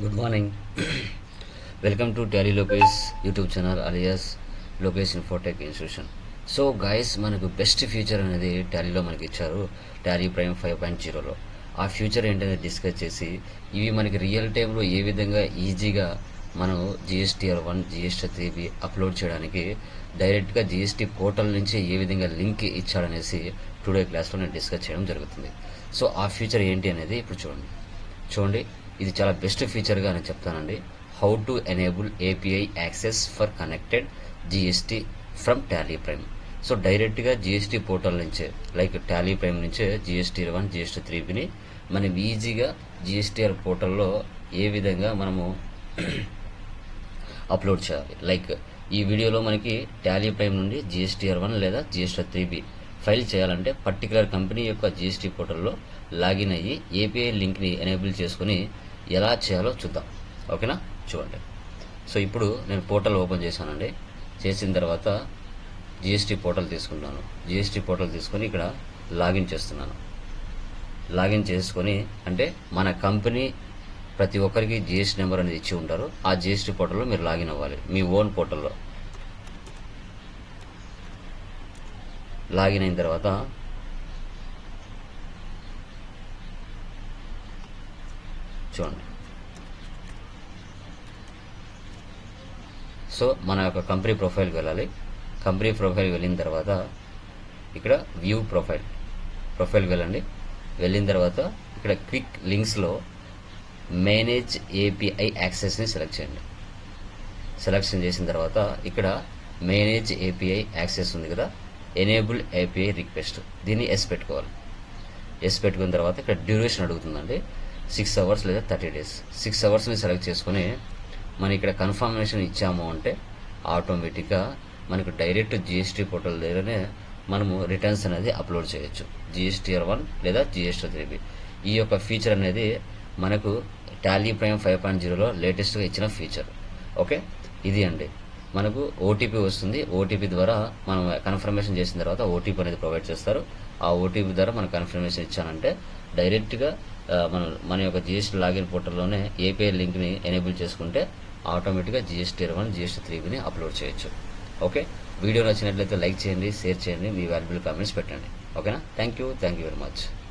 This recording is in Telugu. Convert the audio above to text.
Good morning. Welcome to Tally Lokesh YouTube channel alias Lokesh Infotech institution so guys మనకు బెస్ట్ ఫ్యూచర్ అనేది టాలీలో మనకి ఇచ్చారు టాలీ ప్రైమ్ ఫైవ్ పాయింట్ జీరోలో ఆ ఫ్యూచర్ ఏంటనేది డిస్కస్ చేసి ఇవి మనకి రియల్ టైంలో ఏ విధంగా ఈజీగా మనం GSTR one GST three upload చేయడానికి డైరెక్ట్గా జిఎస్టీ పోర్టల్ నుంచి ఏ విధంగా లింక్ ఇచ్చాడనేసి టుడే క్లాస్లో నేను డిస్కస్ చేయడం జరుగుతుంది. సో ఆ ఫ్యూచర్ ఏంటి అనేది ఇప్పుడు చూడండి. చూడండి. ఇది చాలా బెస్ట్ ఫీచర్గా నేను చెప్తానండి. How to enable API access for connected GST from Tally Prime so డైరెక్ట్గా జిఎస్టీ పోర్టల్ నుంచే లైక్ టాలీ ప్రైమ్ నుంచే జిఎస్టీ వన్ జిఎస్టీ త్రీని మనం ఈజీగా జిఎస్టీఆర్ పోర్టల్లో ఏ విధంగా మనము అప్లోడ్ చేయాలి. లైక్ ఈ వీడియోలో మనకి టాలీ ప్రైమ్ నుండి జిఎస్టీఆర్ వన్ లేదా జిఎస్టీ త్రీ బి ఫైల్ చేయాలంటే పర్టికులర్ కంపెనీ యొక్క జిఎస్టీ పోర్టల్లో లాగిన్ అయ్యి ఏపీఐ లింక్ని ఎనేబుల్ చేసుకుని ఎలా చేయాలో చూద్దాం. ఓకేనా? చూడండి. సో ఇప్పుడు నేను పోర్టల్ ఓపెన్ చేశానండి. చేసిన తర్వాత జిఎస్టీ పోర్టల్ తీసుకున్నాను జిఎస్టీ పోర్టల్ తీసుకొని ఇక్కడ లాగిన్ చేస్తున్నాను. లాగిన్ చేసుకొని అంటే మన కంపెనీ ప్రతి ఒక్కరికి జిఎస్టీ నెంబర్ అనేది ఇచ్చి ఉంటారు. ఆ జిఎస్టీ పోర్టల్లో మీరు లాగిన్ అవ్వాలి. మీ ఓన్ పోర్టల్లో. లాగిన్ అయిన తర్వాత చూడండి. సో మన యొక్క కంపెనీ ప్రొఫైల్కి వెళ్ళాలి. కంపెనీ ప్రొఫైల్కి వెళ్ళిన తర్వాత ఇక్కడ వ్యూ ప్రొఫైల్ ప్రొఫైల్కి వెళ్ళండి. వెళ్ళిన తర్వాత ఇక్కడ క్విక్ లింక్స్లో మేనేజ్ ఏపీఐ యాక్సెస్ని సెలెక్ట్ చేయండి. సెలెక్షన్ చేసిన తర్వాత ఇక్కడ మేనేజ్ ఏపీఐ యాక్సెస్ ఉంది కదా. ఎనేబుల్ ఏపీఐ రిక్వెస్ట్ దీన్ని ఎస్ పెట్టుకోవాలి. ఎస్ పెట్టుకున్న తర్వాత ఇక్కడ డ్యూరేషన్ అడుగుతుందండి. సిక్స్ అవర్స్ లేదా థర్టీ డేస్ సిక్స్ అవర్స్ని సెలెక్ట్ చేసుకొని మనం ఇక్కడ కన్ఫర్మేషన్ ఇచ్చాము అంటే ఆటోమేటిక్గా మనకు డైరెక్ట్ జిఎస్టీ పోర్టల్ దగ్గరనే మనము రిటర్న్స్ అనేది అప్లోడ్ చేయొచ్చు. జిఎస్టీఆర్ వన్ లేదా జిఎస్టీఆర్ త్రీ ఈ యొక్క ఫీచర్ అనేది మనకు టాలీ ప్రైమ్ ఫైవ్ పాయింట్ జీరోలో లేటెస్ట్గా ఇచ్చిన ఫీచర్ ఓకే ఇది అండి. మనకు ఓటీపీ వస్తుంది. ఓటీపీ ద్వారా మనం కన్ఫర్మేషన్ చేసిన తర్వాత ఓటీపీ అనేది ప్రొవైడ్ చేస్తారు. ఆ ఓటీపీ ద్వారా మనం కన్ఫర్మేషన్ ఇచ్చానంటే డైరెక్ట్గా మన మన యొక్క జిఎస్టీ లాగిన్ పోర్టల్లోనే ఏపీఐ లింక్ని ఎనేబుల్ చేసుకుంటే ఆటోమేటిక్గా జిఎస్టీ వన్ జిఎస్టీ త్రీని అప్లోడ్ చేయొచ్చు. ఓకే? వీడియో నచ్చినట్లయితే లైక్ చేయండి షేర్ చేయండి మీ వాల్యుబుల్ కామెంట్స్ పెట్టండి. ఓకేనా? Thank you thank you very much.